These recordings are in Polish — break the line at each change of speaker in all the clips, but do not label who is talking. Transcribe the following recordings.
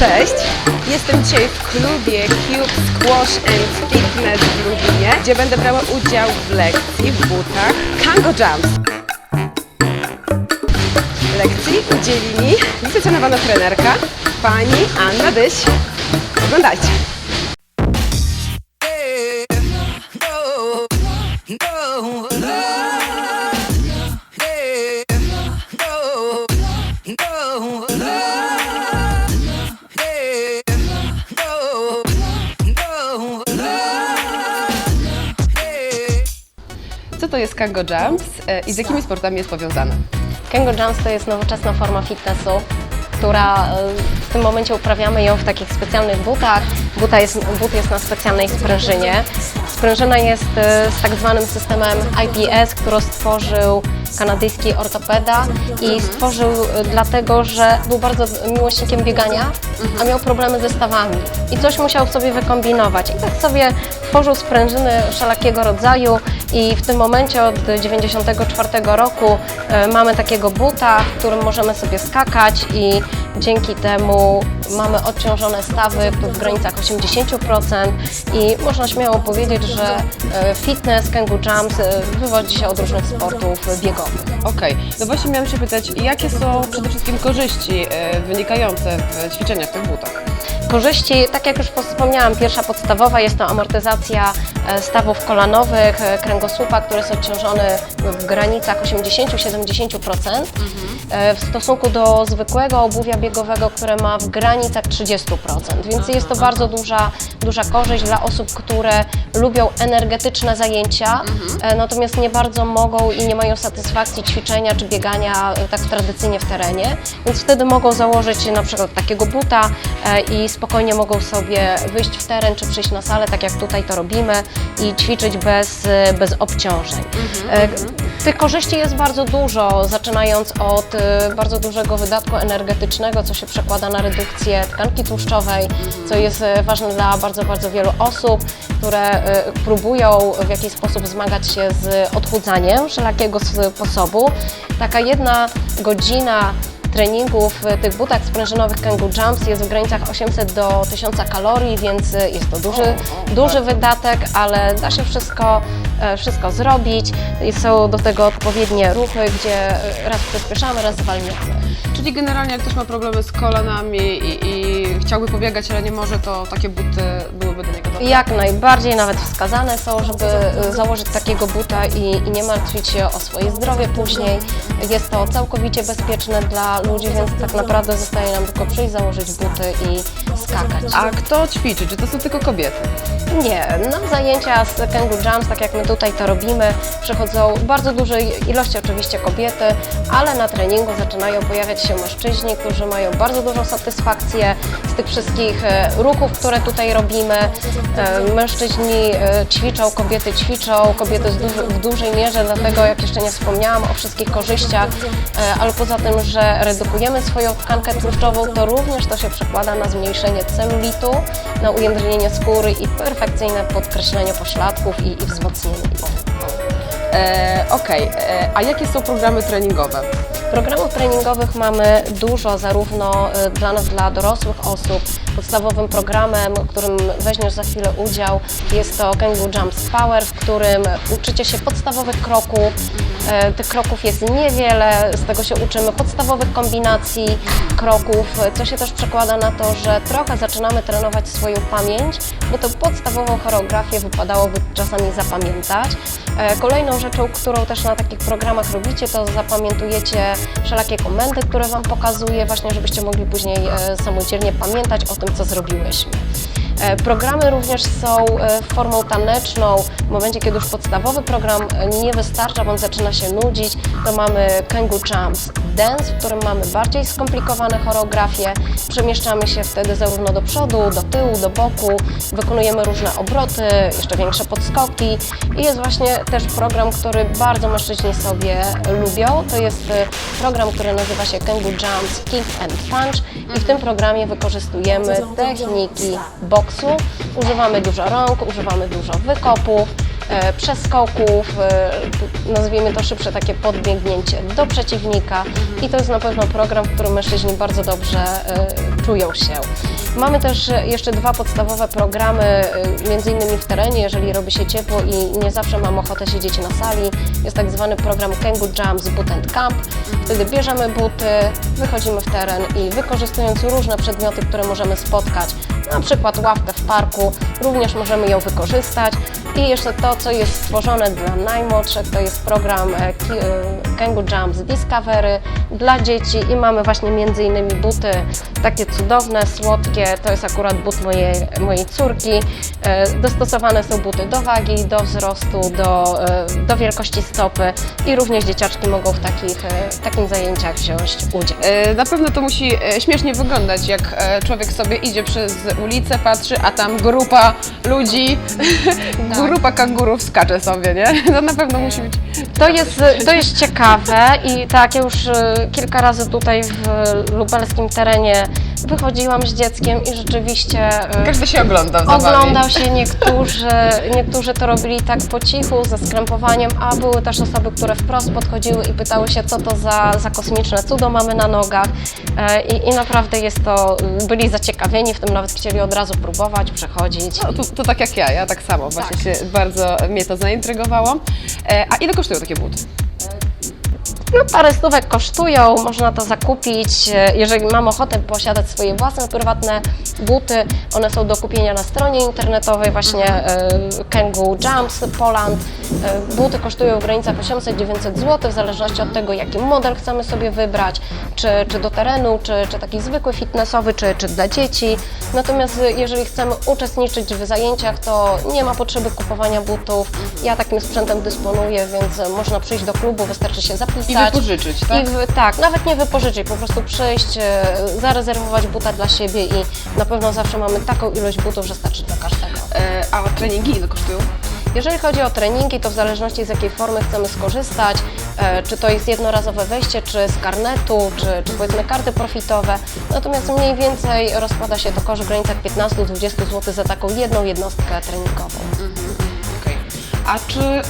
Cześć! Jestem dzisiaj w klubie Cube Squash and Fitness w Lublinie, gdzie będę brała udział w lekcji w butach Kango Jumps. Lekcji udzieli mi licencjonowana trenerka, pani Anna Dyś. Oglądajcie! Kango Jumps e, i z jakimi sportami jest powiązane?
Kengo Jumps to jest nowoczesna forma fitnessu, która e, w tym momencie uprawiamy ją w takich specjalnych butach. Buta jest, but jest na specjalnej sprężynie. Sprężyna jest e, z tak zwanym systemem IPS, który stworzył kanadyjski ortopeda i stworzył e, dlatego, że był bardzo miłośnikiem biegania, a miał problemy ze stawami i coś musiał sobie wykombinować. I tak sobie tworzył sprężyny wszelakiego rodzaju i w tym momencie od 94 roku e, mamy takiego buta, w którym możemy sobie skakać i dzięki temu mamy odciążone stawy w granicach 80% i można śmiało powiedzieć, że e, fitness, Kangoo Jumps e, wywodzi się od różnych sportów biegowych.
Okej, no właśnie miałam się pytać, jakie są przede wszystkim korzyści wynikające w ćwiczeniach w tych butach?
Korzyści, tak jak już wspomniałam, pierwsza podstawowa jest to amortyzacja e, stawów kolanowych, e, kręgosłupa, który jest odciążony w granicach 80-70% e, w stosunku do zwykłego obuwia biegowego, które ma w granicach 30%. Więc jest to bardzo duża, duża korzyść dla osób, które lubią energetyczne zajęcia, e, natomiast nie bardzo mogą i nie mają satysfakcji ćwiczenia czy biegania tak tradycyjnie w terenie, więc wtedy mogą założyć na przykład takiego buta i spokojnie mogą sobie wyjść w teren czy przyjść na salę, tak jak tutaj to robimy i ćwiczyć bez, e, bez obciążeń. E, Tych korzyści jest bardzo dużo, zaczynając od e, bardzo dużego wydatku energetycznego, co się przekłada na redukcję tkanki tłuszczowej, co jest e, ważne dla bardzo, bardzo wielu osób, które próbują w jakiś sposób zmagać się z odchudzaniem wszelakiego sposobu. Taka jedna godzina treningów w tych butach sprężynowych Kangoo Jumps jest w granicach 800 do 1000 kalorii, więc jest to duży, duży wydatek, ale da się wszystko, e, wszystko zrobić. Są do tego odpowiednie ruchy, gdzie raz przyspieszamy, raz zwalniamy.
Czyli generalnie jak ktoś ma problemy z kolanami i, i chciałby pobiegać, ale nie może, to takie buty byłyby do niego dobre?
Jak najbardziej nawet wskazane są, żeby y, założyć takiego buta i, i nie martwić się o swoje zdrowie później. Jest to całkowicie bezpieczne dla ludzi, więc tak naprawdę zostaje nam tylko przyjść, założyć buty i skakać.
A kto ćwiczy? Czy to są tylko kobiety?
Nie, na zajęcia z Kangoo Jumps, tak jak my tutaj to robimy, przychodzą w bardzo dużej ilości oczywiście kobiety, ale na treningu zaczynają pojawiać się mężczyźni, którzy mają bardzo dużą satysfakcję z tych wszystkich e, ruchów, które tutaj robimy. E, Mężczyźni e, ćwiczą, kobiety ćwiczą, kobiety w dużej mierze, dlatego jak jeszcze nie wspomniałam o wszystkich korzyściach, ale poza tym, że redukujemy swoją tkankę tłuszczową, to również to się przekłada na zmniejszenie celulitu, na ujędrnienie skóry i perfekcyjne podkreślenie pośladków i, i wzmocnienie.
E, Okej, e, a jakie są programy treningowe?
Programów treningowych mamy dużo, zarówno y, dla nas, dla dorosłych osób. Podstawowym programem, w którym weźmiesz za chwilę udział, jest to Kangoo Jumps Power, w którym uczycie się podstawowych kroków. E, Tych kroków jest niewiele, z tego się uczymy podstawowych kombinacji kroków, co się też przekłada na to, że trochę zaczynamy trenować swoją pamięć, bo tę podstawową choreografię wypadałoby czasami zapamiętać. E, Kolejną rzeczą, którą też na takich programach robicie, to zapamiętujecie wszelakie komendy, które Wam pokazuję, właśnie żebyście mogli później e, samodzielnie pamiętać o tym, co zrobiłyśmy. E, Programy również są e, formą taneczną. W momencie, kiedy już podstawowy program e, nie wystarcza, bo on zaczyna się nudzić, to mamy Kangoo Jumps Dance, w którym mamy bardziej skomplikowane choreografie. Przemieszczamy się wtedy zarówno do przodu, do tyłu, do boku, wykonujemy różne obroty, jeszcze większe podskoki i jest właśnie też program, który bardzo mężczyźni sobie lubią. To jest program, który nazywa się Kangoo Jumps Kick and Punch i w tym programie wykorzystujemy techniki Używamy dużo rąk, używamy dużo wykopów, e, przeskoków, e, nazwijmy to szybsze takie podbiegnięcie do przeciwnika i to jest na pewno program, w którym mężczyźni bardzo dobrze e, czują się. Mamy też jeszcze dwa podstawowe programy, między innymi w terenie, jeżeli robi się ciepło i nie zawsze mam ochotę siedzieć na sali. Jest tak zwany program Kangoo Jumps Boot and Camp. Wtedy bierzemy buty, wychodzimy w teren i wykorzystując różne przedmioty, które możemy spotkać, na przykład ławkę w parku, również możemy ją wykorzystać. I jeszcze to, co jest stworzone dla najmłodszych, to jest program e, e, Kangoo Jumps Discovery dla dzieci. I mamy właśnie między innymi buty takie cudowne, słodkie, to jest akurat but mojej, mojej córki. E, Dostosowane są buty do wagi, do wzrostu, do, do wielkości stopy. I również dzieciaczki mogą w takich, w takim zajęciach wziąć udział.
Na pewno to musi śmiesznie wyglądać, jak człowiek sobie idzie przez ulicę, patrzy, a tam grupa ludzi, grupa kangurów skacze sobie, nie? To na pewno musi być...
To jest, to jest ciekawe i tak, ja już e, kilka razy tutaj w lubelskim terenie wychodziłam z dzieckiem i rzeczywiście e,
Każdy się ogląda w zabawie.
oglądał się niektórzy, niektórzy to robili tak po cichu, ze skrępowaniem, a były też osoby, które wprost podchodziły i pytały się, co to za, za kosmiczne cudo mamy na nogach E, i, i naprawdę jest to, byli zaciekawieni, w tym nawet chcieli od razu próbować, przechodzić.
No, to, to tak jak ja, ja tak samo, właśnie się bardzo mnie to zaintrygowało. E, A ile kosztują takie buty?
No, parę stówek kosztują, można to zakupić. Jeżeli mam ochotę posiadać swoje własne, prywatne buty, one są do kupienia na stronie internetowej, właśnie e, Kangoo Jumps Poland. E, Buty kosztują w granicach 800-900 zł, w zależności od tego, jaki model chcemy sobie wybrać, czy, czy do terenu, czy, czy taki zwykły fitnessowy, czy, czy dla dzieci. Natomiast e, jeżeli chcemy uczestniczyć w zajęciach, to nie ma potrzeby kupowania butów. Ja takim sprzętem dysponuję, więc można przyjść do klubu, wystarczy się zapisać.
Wypożyczyć, tak?
I tak, nawet nie wypożyczyć, po prostu przyjść, e, zarezerwować buta dla siebie i na pewno zawsze mamy taką ilość butów, że starczy dla każdego.
E, A treningi ile kosztują?
Jeżeli chodzi o treningi, to w zależności z jakiej formy chcemy skorzystać, e, czy to jest jednorazowe wejście, czy z karnetu, czy, czy powiedzmy karty profitowe, natomiast mniej więcej rozkłada się to koszt w granicach 15-20 zł za taką jedną jednostkę treningową.
Okej. A czy e,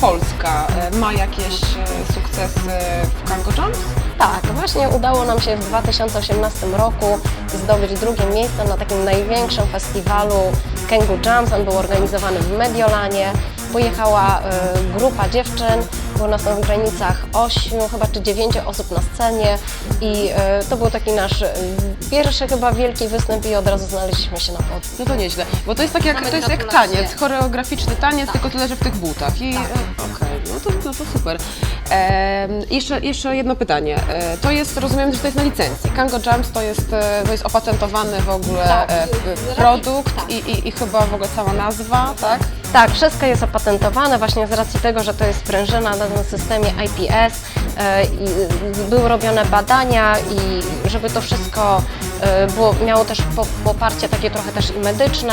Polska e, ma jakieś e, sukcesy w Kango Jumps?
Tak, właśnie udało nam się w 2018 roku zdobyć drugie miejsce na takim największym festiwalu Kangoo Jumps. On był organizowany w Mediolanie. Pojechała e, grupa dziewczyn, było nas w granicach 8, chyba czy 9 osób na scenie i e, to był taki nasz e, pierwszy chyba wielki występ i od razu znaleźliśmy się na podium.
No to nieźle, bo to jest tak jak,
Mamy
to jest jak
gratulacje.
taniec, choreograficzny taniec, tylko tyle, że w tych butach. I, e, Okej, no, to, no to super. Em, jeszcze, jeszcze jedno pytanie. E, to jest, rozumiem, że to jest na licencji. Kango Jumps to jest, e, to jest opatentowany w ogóle
Tak.
e, p- produkt
Tak.
i, i, i chyba w ogóle cała nazwa, tak?
Tak, wszystko jest opatentowane właśnie z racji tego, że to jest sprężyna na tym systemie IPS. e, Były robione badania i żeby to wszystko e, było, miało też po- poparcie takie trochę też i medyczne,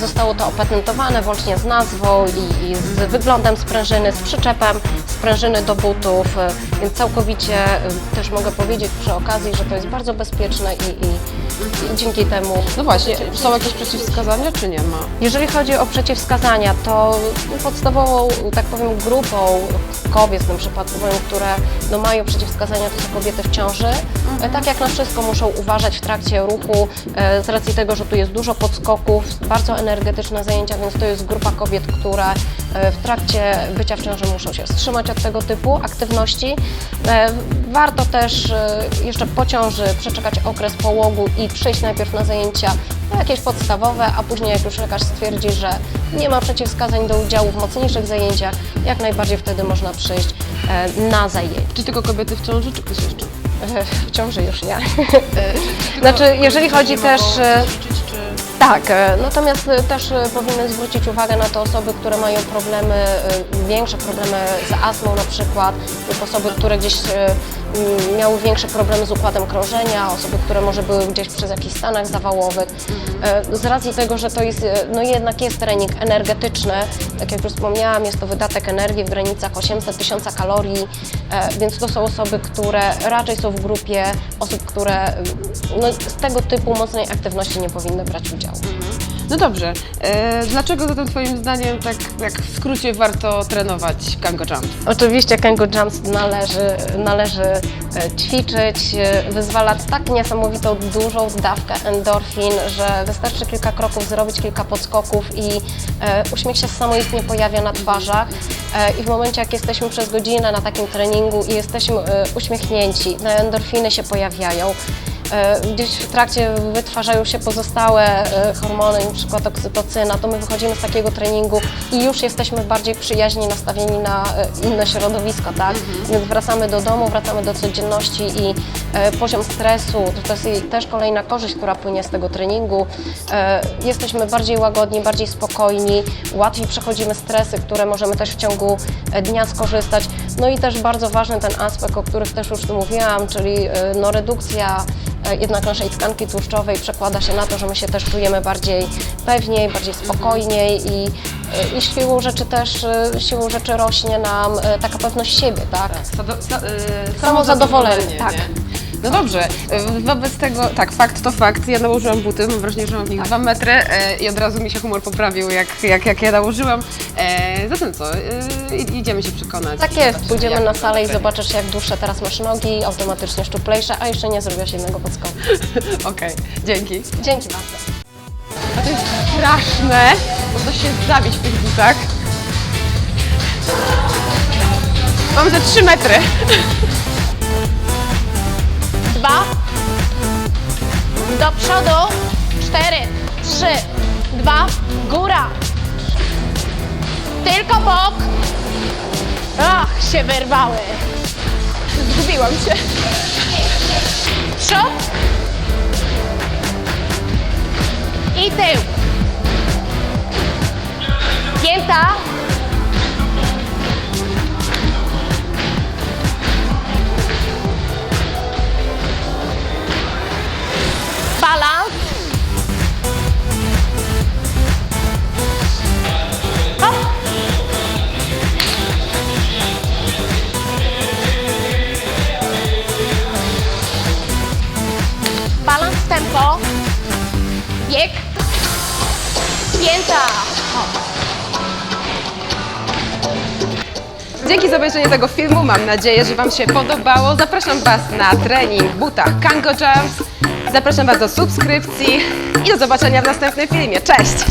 zostało to opatentowane włącznie z nazwą i, z wyglądem sprężyny, z przyczepem sprężyny do butów, e, więc całkowicie też mogę powiedzieć przy okazji, że to jest bardzo bezpieczne i, i, i dzięki temu
No właśnie, są jakieś przeciwwskazania, czy nie ma?
jeżeli chodzi o przeciwwskazania, to podstawową, tak powiem, grupą kobiet w tym przypadku, powiem, które no, mają przeciwwskazania, to są kobiety w ciąży. E, Tak jak na wszystko muszą uważać w trakcie ruchu, e, z racji tego, że tu jest dużo podskoków, bardzo energetyczne zajęcia, więc to jest grupa kobiet, które w trakcie bycia w ciąży muszą się wstrzymać od tego typu aktywności. E, Warto też e, jeszcze po ciąży przeczekać okres połogu i przyjść najpierw na zajęcia no, jakieś podstawowe, a później jak już lekarz stwierdzi, że nie ma przeciwwskazań do udziału w mocniejszych zajęciach, jak najbardziej wtedy można przyjść e, na zajęcie.
Czy tylko kobiety w ciąży, czy ktoś jeszcze?
E, W ciąży już ja. Znaczy, jeżeli chodzi też... e, Tak, e, natomiast e, też e, powinny zwrócić uwagę na te osoby, które mają problemy, większe problemy z astmą na przykład, lub osoby, które gdzieś miały większe problemy z układem krążenia, osoby, które może były gdzieś przez jakichś stanach zawałowych. E, Z racji tego, że to jest, e, no jednak jest trening energetyczny, tak jak już wspomniałam, jest to wydatek energii w granicach 800-1000 kalorii, e, więc to są osoby, które raczej są w grupie osób, które no, z tego typu mocnej aktywności nie powinny brać udziału.
No dobrze, e, dlaczego zatem Twoim zdaniem tak jak w skrócie warto trenować Kango Jump?
Oczywiście Kango Jumps należy, należy e, ćwiczyć, e, wyzwala tak niesamowitą dużą dawkę endorfin, że wystarczy kilka kroków zrobić, kilka podskoków i e, uśmiech się samoistnie pojawia na twarzach e, i w momencie jak jesteśmy przez godzinę na takim treningu i jesteśmy e, uśmiechnięci, te endorfiny się pojawiają, gdzieś w trakcie wytwarzają się pozostałe e, hormony, przykład oksytocyna, to my wychodzimy z takiego treningu i już jesteśmy bardziej przyjaźnie nastawieni na e, inne środowisko, tak? Więc wracamy do domu, wracamy do codzienności i e, poziom stresu, to jest też kolejna korzyść, która płynie z tego treningu. E, Jesteśmy bardziej łagodni, bardziej spokojni, łatwiej przechodzimy stresy, które możemy też w ciągu e, dnia skorzystać. No i też bardzo ważny ten aspekt, o których też już tu mówiłam, czyli e, no, redukcja e, jednak naszej tkanki tłuszczowej przekłada się na to, że my się też czujemy bardziej pewniej, bardziej spokojniej i, e, i siłą rzeczy też, e, siłą rzeczy rośnie nam e, taka pewność siebie, tak?
Sado, sa, e,
Samozadowolenie, tak.
nie? No dobrze, e, wobec tego, tak, fakt to fakt, ja nałożyłam buty, mam wrażenie, że mam w nich dwa metry e, i od razu mi się humor poprawił, jak, jak, jak ja nałożyłam. E, zatem co, e, idziemy się przekonać.
Tak jest,
zobaczyć,
pójdziemy
jak
na salę i zobaczysz jak dłuższe teraz masz nogi, automatycznie szczuplejsze, a jeszcze nie zrobiłaś jednego podskoku.
Okej, dzięki.
Dzięki bardzo.
A to jest straszne, można się zabić w tych butach. Mam ze 3 metry.
Dwa, do przodu, cztery, trzy, dwa, góra. Tylko bok. Ach, się wyrwały.
Zgubiłam się.
Przód i tył. Pięta.
Dzięki za obejrzenie tego filmu. Mam nadzieję, że Wam się podobało. Zapraszam Was na trening w butach Kango Jumps. Zapraszam Was do subskrypcji i do zobaczenia w następnym filmie. Cześć!